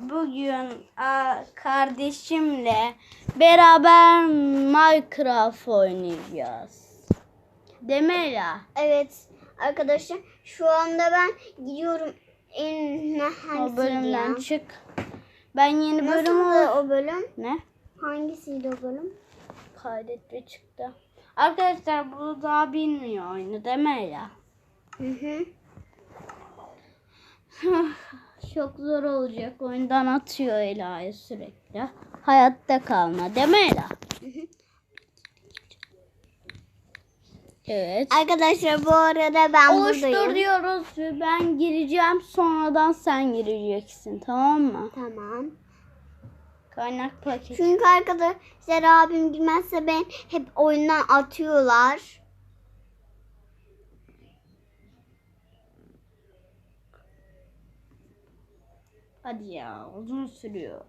Bugün a, kardeşimle beraber Minecraft oynayacağız. Değil mi Ela? Evet arkadaşlar şu anda ben gidiyorum en O bölümden ya? çık. Ben yeni bölüm Nasıldı al- o bölüm? Ne? Hangisiydi o bölüm? Kaydet ve çıktı. Arkadaşlar bu daha bilmiyor oyunu değil mi Ela? Hı hı. Çok zor olacak. Oyundan atıyor Ela'yı sürekli. Hayatta kalma değil mi Ela? Evet. Arkadaşlar bu arada ben Oluştur buradayım. diyoruz ve ben gireceğim sonradan sen gireceksin tamam mı? Tamam. Kaynak paket. Çünkü arkadaşlar abim girmezse ben hep oyundan atıyorlar. Hadi ya uzun sürüyor.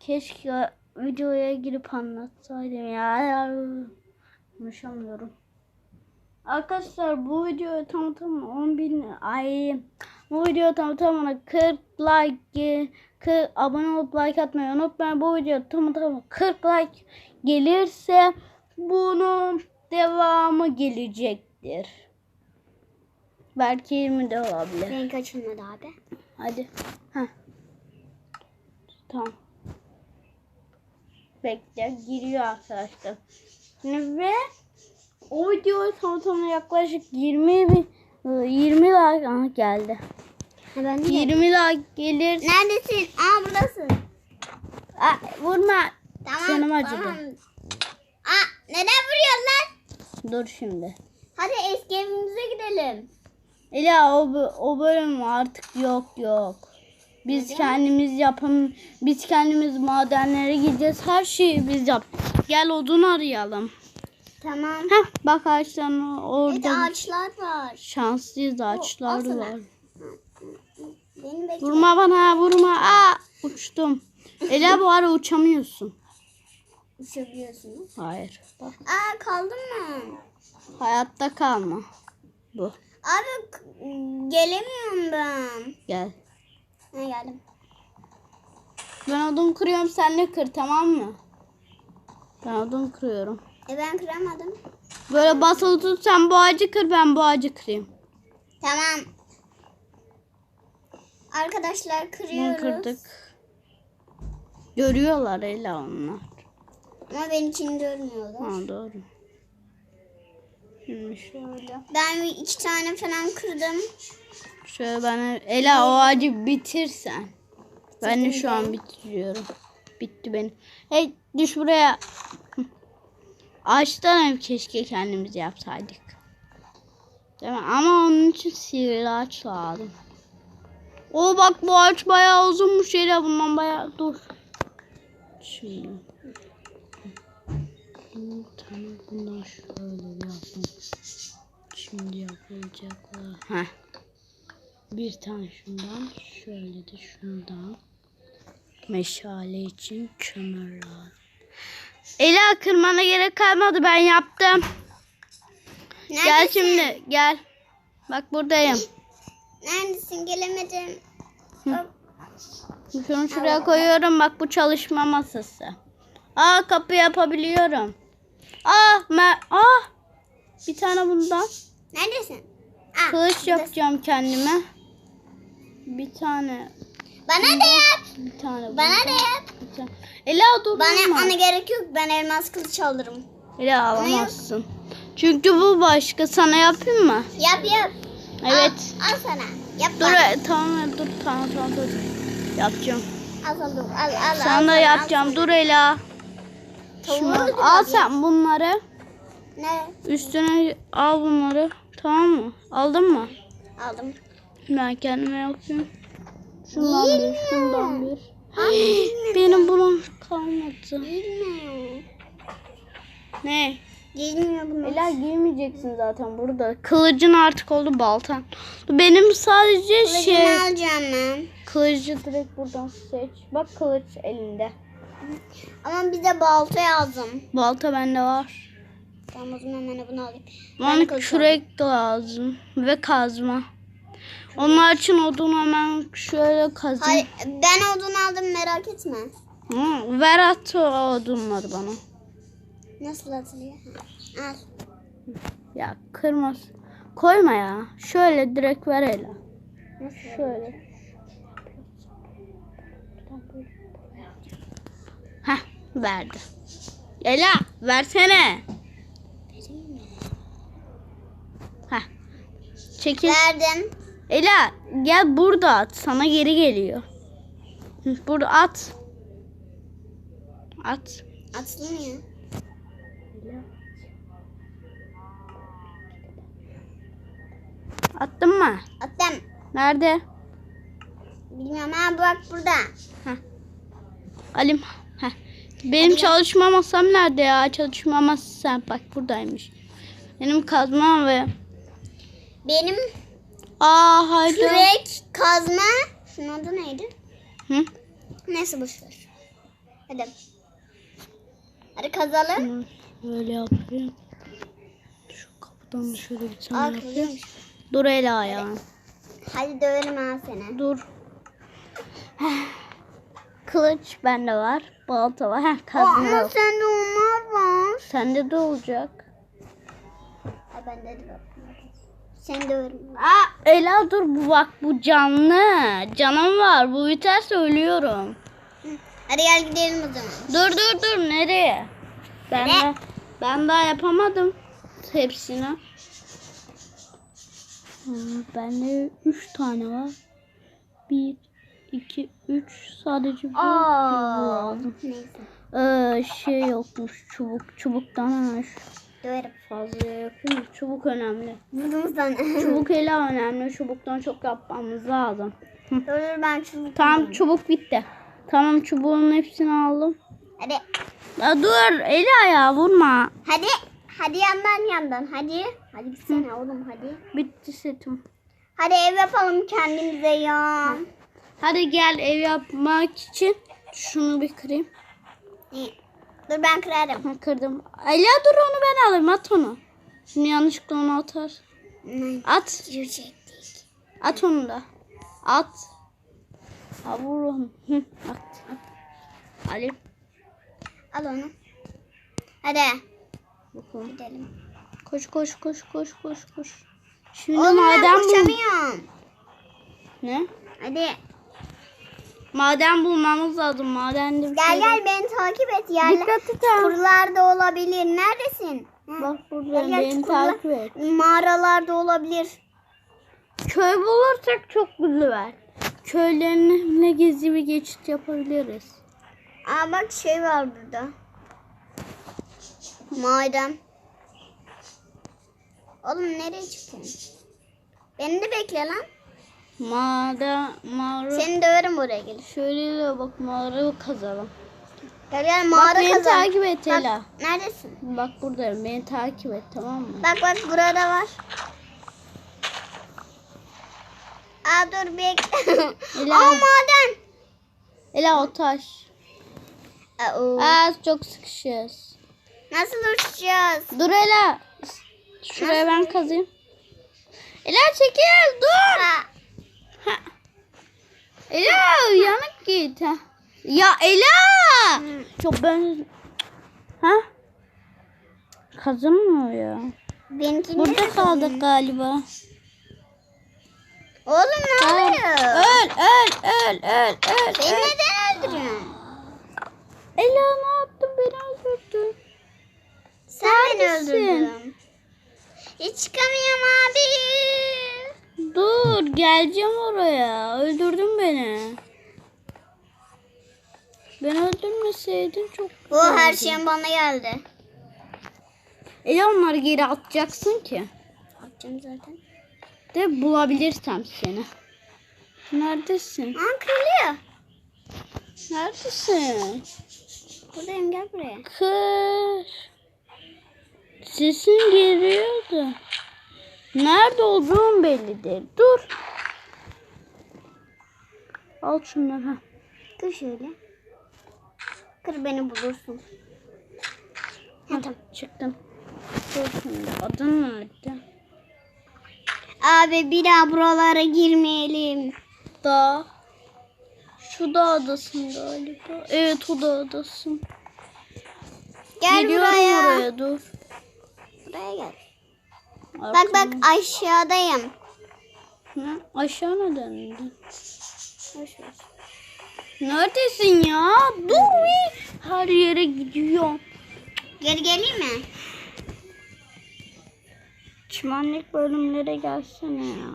Keşke videoya girip anlatsaydım ya. Konuşamıyorum. Arkadaşlar bu video tam tam 10 bin ay bu video tam tamına 40 like 40 abone olup like atmayı unutmayın. Bu video tam tamına 40 like gelirse bunun devamı gelecektir. Belki 20 de olabilir. Renk açılmadı abi. Hadi. Heh. Tamam. Bekle. Giriyor arkadaşlar. Şimdi ve o video tam tamına yaklaşık 20 bin 20 like Aha, geldi. Ha, ben de 20 like gelir. Neredesin? Aa buradasın. Aa, vurma. Tamam. Canım acıdı. Tamam. Aa neden vuruyorsun lan? Dur şimdi. Hadi eski evimize gidelim. Ela o, o bölüm artık yok yok. Biz kendimiz yapım, biz kendimiz madenlere gideceğiz. Her şeyi biz yap. Gel odun arayalım. Tamam. Heh, bak ağaçların Evet orada ağaçlar var. şanslıyız ağaçlar alsana. var. Beni. Vurma bana vurma. Aa, uçtum. Ela bu ara uçamıyorsun. Uçabiliyorsun. Hayır. Bak. Aa kaldın mı? Hayatta kalma. Bu. Abi gelemiyorum ben. Gel. Ha geldim. Ben odun kırıyorum sen de kır tamam mı? Ben odun kırıyorum. E ben kıramadım. Böyle basılı tut sen bu ağacı kır ben bu ağacı kırayım. Tamam. Arkadaşlar Bunu kırıyoruz. kırdık. Görüyorlar Ela onlar. Ama ben için görmüyorlar. Ha doğru. Şimdi şöyle. Ben bir iki tane falan kırdım. Şöyle ben Ela o ağacı bitirsen. Ben de şu an bitiriyorum. Bitti benim. Hey düş buraya. Ağaçtan ev keşke kendimiz yapsaydık. Değil mi? Ama onun için sihirli ağaç lazım. O bak bu ağaç bayağı uzunmuş Ela bundan bayağı dur. Şimdi. Bir tane bundan şöyle yapalım. Şimdi yapılacaklar. Heh. Bir tane şundan, şöyle de şundan. Meşale için kömür lazım. Ela kırmana gerek kalmadı ben yaptım. Gel Neredesin? şimdi gel. Bak buradayım. Neredesin? Gelemedim. Şunu şuraya koyuyorum bak bu çalışma masası. Aa kapı yapabiliyorum. Aa mer Aa bir tane bundan. Neredesin? Aa, Kılıç yapacağım kendime. Bir tane Bana da yap. bir tane Bana da yap. bir tane. Ela dur Bana yapmana gerek yok. Ben elmas kılıç alırım. Ela alamazsın. Çünkü bu başka. Sana yapayım mı? Yap yap. Evet. Al, al sana. Yap Dur bana. e, tamam dur tamam tamam dur. Yapacağım. Al al dur. Al al. al Sana sana, yapacağım. Dur Ela. Öldür al sen bunları. Ne? Üstüne al bunları. Tamam mı? Aldın mı? Aldım. Ben kendime yapayım. Şundan bir, şundan bir. Benim bunun kalmadı. Giymiyor. Ne? Giymiyor bunu. Ela giymeyeceksin zaten burada. Kılıcın artık oldu baltan. Benim sadece Kılıcını şey... alacağım ben. Kılıcı direkt buradan seç. Bak kılıç elinde. Ama bize balta lazım. Balta bende var. Tamam o zaman ben de bunu alayım. Ben Bana kılıç kürek lazım ve kazma. Onlar için odun hemen şöyle kazayım. Hayır, ben odun aldım merak etme. Hı, ver at o odunları bana. Nasıl atılıyor? Al. Ya kırmaz. Koyma ya. Şöyle direkt ver hele. Nasıl? Şöyle. Heh verdi. Ela versene. Heh. Çekil. Verdim. Ela gel burada at. Sana geri geliyor. Burada at. At. Atılmıyor. Attın mı? Attım. Nerede? Bilmiyorum ha bak burada. Alim. Heh. Benim gel. çalışma masam nerede ya? Çalışma masam bak buradaymış. Benim kazmam ve Benim Aa haydi. kürek, kazma. Şunun adı neydi? Hı? Neyse boşver. Hadi. Hadi kazalım. Böyle yapayım. Şu kapıdan şöyle bir tane yapayım. kızıyormuş. Dur Ela ya. Hadi döverim ha seni. Dur. Kılıç bende var. Balta var. Heh, kazma ama sende onlar var. Sende de olacak. Ha ben de bak. Seni döverim. Aa Ela dur bu bak bu canlı. Canım var. Bu biterse ölüyorum. Hadi gel gidelim o zaman. Dur dur dur nereye? Ben Ne? de, ben daha yapamadım hepsini. Hmm, Bende üç tane var. Bir, iki, üç sadece bu lazım. Neyse. Ee, şey yokmuş çubuk. Çubuktan hemen şu Döverim. fazla yapayım. Çubuk önemli. Vurdum sana. Çubuk ele önemli. Çubuktan çok yapmamız lazım. Hı. dur dur ben çubuk Tamam çubuk bitti. Tamam çubuğun hepsini aldım. Hadi. Ya dur Ela ya vurma. Hadi. Hadi yandan yandan. Hadi. Hadi gitsene oğlum hadi. Bitti setim. Hadi ev yapalım kendimize ya. Hadi gel ev yapmak için şunu bir kırayım. Dur ben kırarım. Ha, kırdım. Ela dur onu ben alayım at onu. Şimdi yanlışlıkla onu atar. At. At onu da. At. Ha vur onu. Hı, at. at. Alayım. Al onu. Hadi. Bakalım. Gidelim. Koş koş koş koş koş koş. Şimdi Oğlum ben maden bul. koşamıyorum. Ne? Hadi. Maden bulmamız lazım. Madende bir Gel gel beni takip et. Yerler, Dikkat et ha. çukurlarda olabilir. Neredesin? Hı. Bak burada Gel gel beni çukurlar- takip et. Mağaralarda olabilir. Köy bulursak çok güzel. Köylerine gizli bir geçit yapabiliriz. Aa bak şey var burada. Maden. Oğlum nereye çıktın? Beni de bekle lan. Mağara, mağara. Seni döverim buraya gelir. Şöyle de bak mağara kazalım. Gel gel Bak mağara beni kazan. takip et Bak, Ela. neredesin? Bak buradayım. Beni takip et tamam mı? Bak bak burada var. Aa dur bekle. Ela. Aa maden. Ela o taş. Aa, Aa çok sıkışıyoruz. Nasıl uçacağız? Dur Ela. Şuraya ben kazayım. Ela çekil dur. Ha. Ha. Ela yanık git. Ha. Ya Ela. Hı. Çok ben... Ha? Kazanmıyor ya. Benimki Burada kaldık galiba. Oğlum ne Öl, oluyor? öl, öl, öl, öl, öl. Beni öl. neden öldürüyorsun? Ela ne yaptın? Beni öldürdün. Sen beni Neredesin? öldürdün. Hiç çıkamıyorum abi. Dur, geleceğim oraya. Öldürdün beni. Beni öldürmeseydin çok Bu her şeyin bana geldi. Ela onları geri atacaksın ki. Atacağım zaten. De bulabilirsem seni. Neredesin? Kırılıyor. Neredesin? Buradayım gel buraya. Kır. Sesin geliyordu. Nerede olduğun belli değil. Dur. Al şunları. ha. Kır şöyle. Kır beni bulursun. Ha, tamam. Çıktım. Dur şimdi. Adın nerede? Abi bir daha buralara girmeyelim. Dağ. Şu dağdasın galiba. Evet o dağdasın. Gel Geliyorum buraya. oraya dur. Buraya gel. Bak bak aşağıdayım. Ne? Aşağı? Boş ver. Neredesin ya? Dur bir. Her yere gidiyorum. Geri geleyim mi? Çimenlik bölümlere gelsene ya.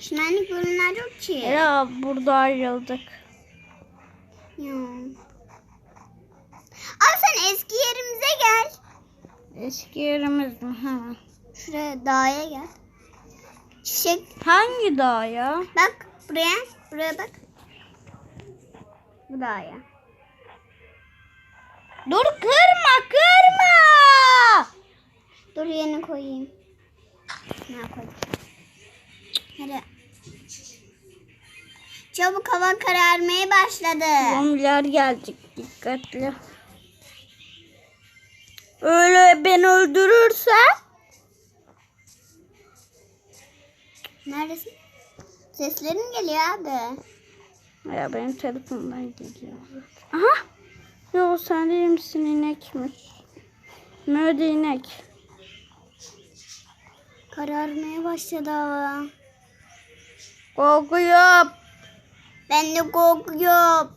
Çimenlik bölümler yok ki. Ya burada ayrıldık. Ya. Abi sen eski yerimize gel. Eski yerimiz mi? Ha. Şuraya dağa gel. Çiçek. Hangi dağ ya? Bak buraya. Buraya bak. Bu dağa. Dur kırma kırma. Dur yerine koyayım. Ne koydum? Hadi. Çabuk hava kararmaya başladı. Zombiler gelecek dikkatli. Öyle beni öldürürse Neredesin? Seslerin geliyor abi. ya benim telefondan geliyor. Aha. Yo sen değil misin inekmiş. Nerede inek? Kararmaya başladı hava. Korkuyorum. Ben de korkuyorum.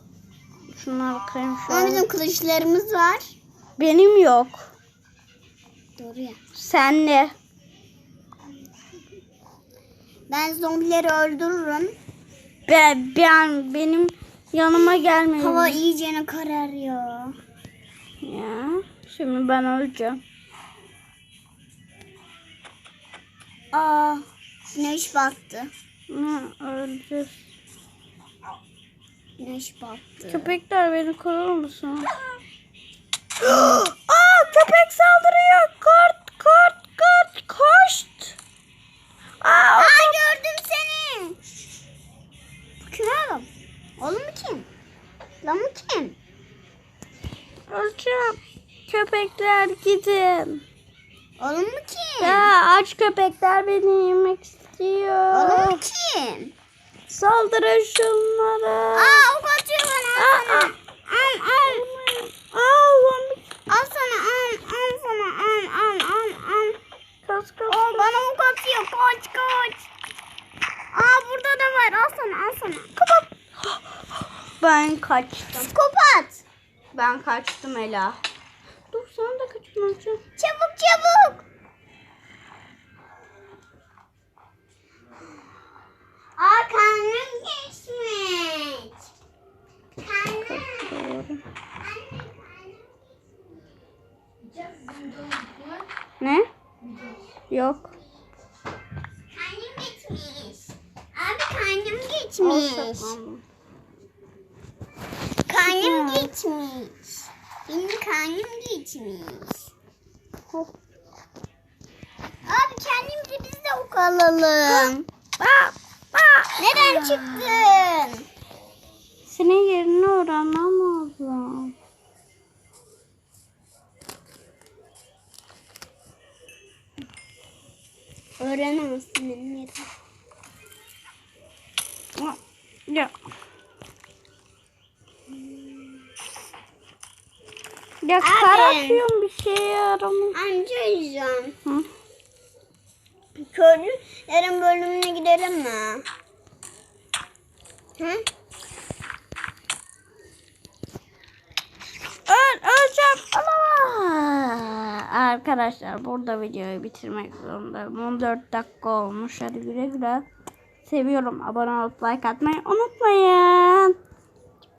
Şunları kırayım şu an. bizim kılıçlarımız var. Benim yok. Doğru ya. Sen ne? Ben zombileri öldürürüm. Ben, ben benim yanıma gelmeyin. Hava iyicene kararıyor. Ya şimdi ben öleceğim. Aa, güneş battı. Ha, öleceğiz. Güneş battı. Köpekler beni korur musun? Aa köpek saldırıyor. Köpekler gidin. Oğlum bu kim? Ya aç köpekler beni yemek istiyor. Oğlum bu kim? Saldırın şunlara. Aa ok atıyor bana. Al sana. Al al. Aa zombi. Al sana al. Al sana al al al al. Kas kas. Aa bana ok atıyor. Kaç kaç. Aa burada da var. Al sana al sana. Kapat. Ben kaçtım. Psikopat. Ben kaçtım Ela. Dur sen de kaçmayacaksın. Çabuk çabuk. Aa karnım geçmiş. Karnım. Ne? Yok. Karnım geçmiş. Abi karnım geçmiş. Karnım geçmiş. Benim karnım geçmiş. Hop. Abi kendimize biz de ok alalım. Aa, aa. Neden çıktın? Senin yerini öğrenmem lazım. Öğrenemezsin benim yerim. Ya. Ya karartıyorum bir şey yaramıyor. Amca yüzüm. Hı? Köylülerin bölümüne gidelim mi? Hı? Öl, öleceğim. Arkadaşlar burada videoyu bitirmek zorundayım. 14 dakika olmuş. Hadi güle güle. Seviyorum. Abone olup like atmayı unutmayın.